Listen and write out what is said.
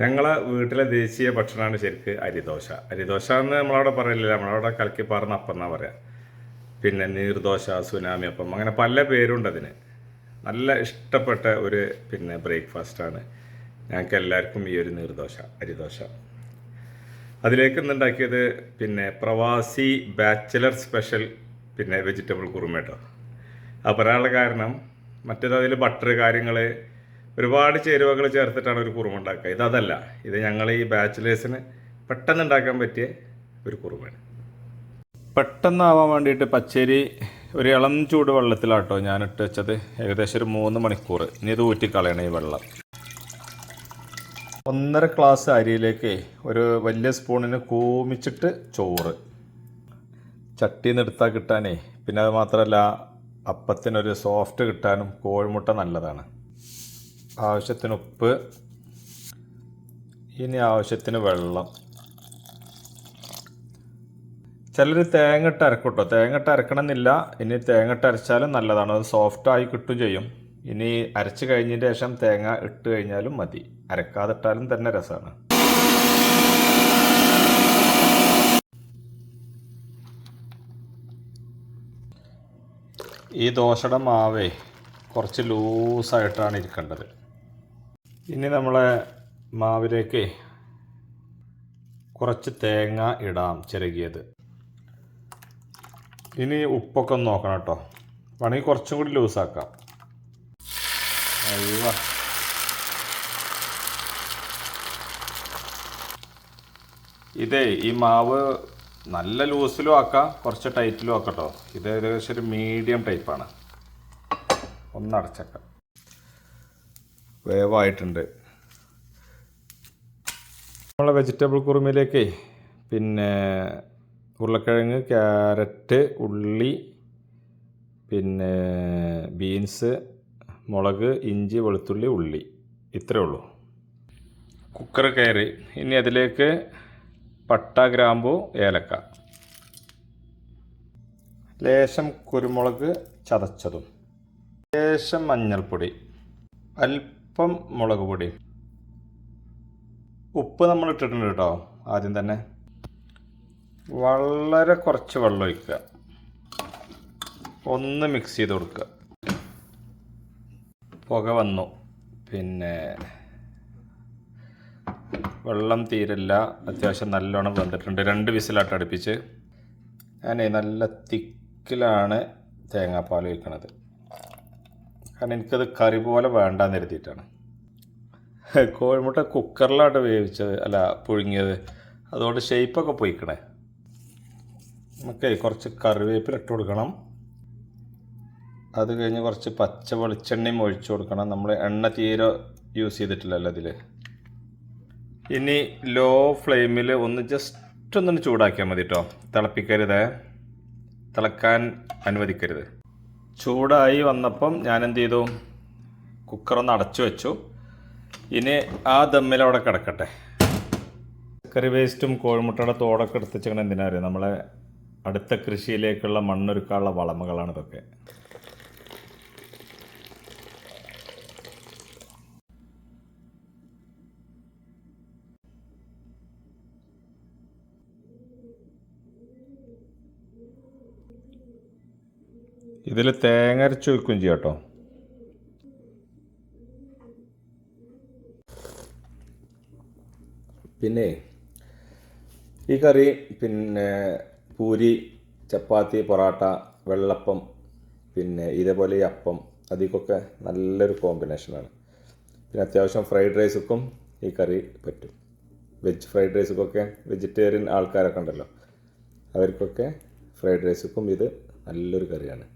ഞങ്ങളെ വീട്ടിലെ ദേശീയ ഭക്ഷണമാണ് ശരിക്ക് അരിദോശ. അരിദോശ എന്ന് നമ്മളവിടെ പറയില്ല നമ്മളവിടെ കലക്കിപ്പാറുന്ന അപ്പം എന്നാ പറയാ. പിന്നെ നീർദോശ സുനാമി അപ്പം അങ്ങനെ പല പേരുണ്ട് അതിന്. നല്ല ഇഷ്ടപ്പെട്ട ഒരു പിന്നെ ബ്രേക്ക്ഫാസ്റ്റാണ് ഞങ്ങൾക്ക് എല്ലാവർക്കും ഈ ഒരു നീർദോശ അരിദോശ. അതിലേക്ക് ഇന്നുണ്ടാക്കിയത് പിന്നെ പ്രവാസി ബാച്ചിലർ സ്പെഷ്യൽ പിന്നെ വെജിറ്റബിൾ കുറുമ കേട്ടോ ആ പറയാനുള്ള കാരണം മറ്റേത് അതിൽ ബട്ടർ കാര്യങ്ങൾ ഒരുപാട് ചേരുവകൾ ചേർത്തിട്ടാണ് ഒരു കുറുമ ഉണ്ടാക്കുക. ഇതല്ല ഇത് ഞങ്ങൾ ഈ ബാച്ചിലേഴ്സിന് പെട്ടെന്ന് ഉണ്ടാക്കാൻ പറ്റിയ ഒരു കുറുമയാണ്. പെട്ടെന്നാവാൻ വേണ്ടിയിട്ട് പച്ചരി ഒരു ഇളം ചൂട് വെള്ളത്തിലാട്ടോ ഞാൻ ഇട്ട് വെച്ചത്. ഏകദേശം ഒരു മൂന്ന് മണിക്കൂർ. ഇനി ഇത് ഊറ്റിക്കളയണം ഈ വെള്ളം. ഒന്നര ഗ്ലാസ് അരിയിലേക്ക് ഒരു വലിയ സ്പൂണിന് കൂമിച്ചിട്ട് ചോറ്. ചട്ടിന്ന് എടുത്താൽ കിട്ടാനേ. പിന്നെ അത് മാത്രമല്ല അപ്പത്തിനൊരു സോഫ്റ്റ് കിട്ടാനും കോഴിമുട്ട നല്ലതാണ്. ആവശ്യത്തിന് ഉപ്പ് ഇനി ആവശ്യത്തിന് വെള്ളം. ചിലർ തേങ്ങ ഇട്ട് അരക്കും കേട്ടോ തേങ്ങ ഇട്ട് അരക്കണമെന്നില്ല. ഇനി തേങ്ങ ഇട്ട് അരച്ചാലും നല്ലതാണ്. അത് സോഫ്റ്റ് ആയി കിട്ടും ചെയ്യും. ഇനി അരച്ച് കഴിഞ്ഞതിന് ശേഷം തേങ്ങ ഇട്ട് കഴിഞ്ഞാലും മതി. അരക്കാതെ ഇട്ടാലും തന്നെ രസമാണ് ഈ ദോശയുടെ മാവേ കുറച്ച് ലൂസായിട്ടാണ് ഇരിക്കേണ്ടത്. ഇനി നമ്മളെ മാവിലേക്ക് കുറച്ച് തേങ്ങ ഇടാം ചിരകിയത്. ഇനി ഉപ്പൊക്കെ ഒന്ന് നോക്കണം കേട്ടോ. വേണമെങ്കിൽ കുറച്ചും കൂടി ലൂസാക്കാം. അയ്യോ ഇതേ ഈ മാവ് നല്ല ലൂസിലും ആക്കാം കുറച്ച് ടൈറ്റിലും ആക്കാം കേട്ടോ. ഇത് ഏകദേശം ഒരു മീഡിയം ടൈപ്പാണ്. ഒന്ന് അടച്ചേക്കാം. വേവായിട്ടുണ്ട്. നമ്മളെ വെജിറ്റബിൾ കുറുമയിലേക്ക് പിന്നെ ഉരുളക്കിഴങ്ങ് ക്യാരറ്റ് ഉള്ളി പിന്നെ ബീൻസ് മുളക് ഇഞ്ചി വെളുത്തുള്ളി ഉള്ളി. ഇത്രേ ഉള്ളൂ. കുക്കർ കയറി. ഇനി അതിലേക്ക് പട്ട ഗ്രാമ്പു ഏലക്ക. ലേശം കുരുമുളക് ചതച്ചതും. ലേശം മഞ്ഞൾപ്പൊടി. അല്പം മുളക് പൊടി. ഉപ്പ് നമ്മൾ ഇട്ടിട്ടുണ്ട് കേട്ടോ ആദ്യം തന്നെ. വളരെ കുറച്ച് വെള്ളം ഒഴിക്കുക. ഒന്ന് മിക്സ് ചെയ്ത് കൊടുക്കുക. പുക വന്നു. പിന്നെ വെള്ളം തീരില്ല അത്യാവശ്യം നല്ലോണം വന്നിട്ടുണ്ട് രണ്ട് വിസിലാട്ട് അടുപ്പിച്ച്. ഞാനേ നല്ല തിക്കിലാണ് തേങ്ങാപ്പാൽ ഒഴിക്കണത്. കാരണം എനിക്കത് കറി പോലെ വേണ്ടാന്ന് കരുതിയിട്ടാണ് കോഴിമുട്ട കുക്കറിലാണ് വേവിച്ചത് അല്ല പുഴുങ്ങിയത്. അതുകൊണ്ട് ഷേപ്പൊക്കെ പോയിക്കണേ. നമുക്ക് കുറച്ച് കറിവേപ്പില ഇട്ട് കൊടുക്കണം. അത് കഴിഞ്ഞ് കുറച്ച് പച്ച വെളിച്ചെണ്ണയും ഒഴിച്ചു കൊടുക്കണം. നമ്മൾ എണ്ണ തീരെ യൂസ് ചെയ്തിട്ടില്ലല്ലോ അതിൽ ഇനി ലോ ഫ്ലെയിമിൽ ഒന്ന് ജസ്റ്റ് ഒന്ന് ചൂടാക്കിയാൽ മതി കേട്ടോ തിളപ്പിക്കരുത്. തിളക്കാൻ അനുവദിക്കരുത്. ചൂടായി വന്നപ്പം ഞാൻ എന്ത് ചെയ്തു കുക്കറൊന്ന് അടച്ചു വെച്ചു. ഇനി ആ ദമ്മിൽ അവിടെ കിടക്കട്ടെ. കറി വേസ്റ്റും കോഴിമുട്ടയുടെ തോടൊക്കെ എടുത്ത് വെച്ചാൽ എന്തിനാ അറിയാം? നമ്മളെ അടുത്ത കൃഷിയിലേക്കുള്ള മണ്ണൊരുക്കാനുള്ള വളമകളാണ് ഇതൊക്കെ ഇതിൽ തേങ്ങ അരച്ച് വെക്കുകയും ചെയ്യാം കേട്ടോ. പിന്നെ ഈ കറി പിന്നെ പൂരി ചപ്പാത്തി പൊറാട്ട വെള്ളപ്പം പിന്നെ ഇതേപോലെ ഈ അപ്പം അതിക്കൊക്കെ നല്ലൊരു കോമ്പിനേഷനാണ് പിന്നെ അത്യാവശ്യം ഫ്രൈഡ് റൈസുക്കും ഈ കറി പറ്റും. വെജ് ഫ്രൈഡ് റൈസൊക്കെ വെജിറ്റേറിയൻ ആൾക്കാരൊക്കെ ഉണ്ടല്ലോ. അവർക്കൊക്കെ ഫ്രൈഡ് റൈസുക്കും ഇത് നല്ലൊരു കറിയാണ്.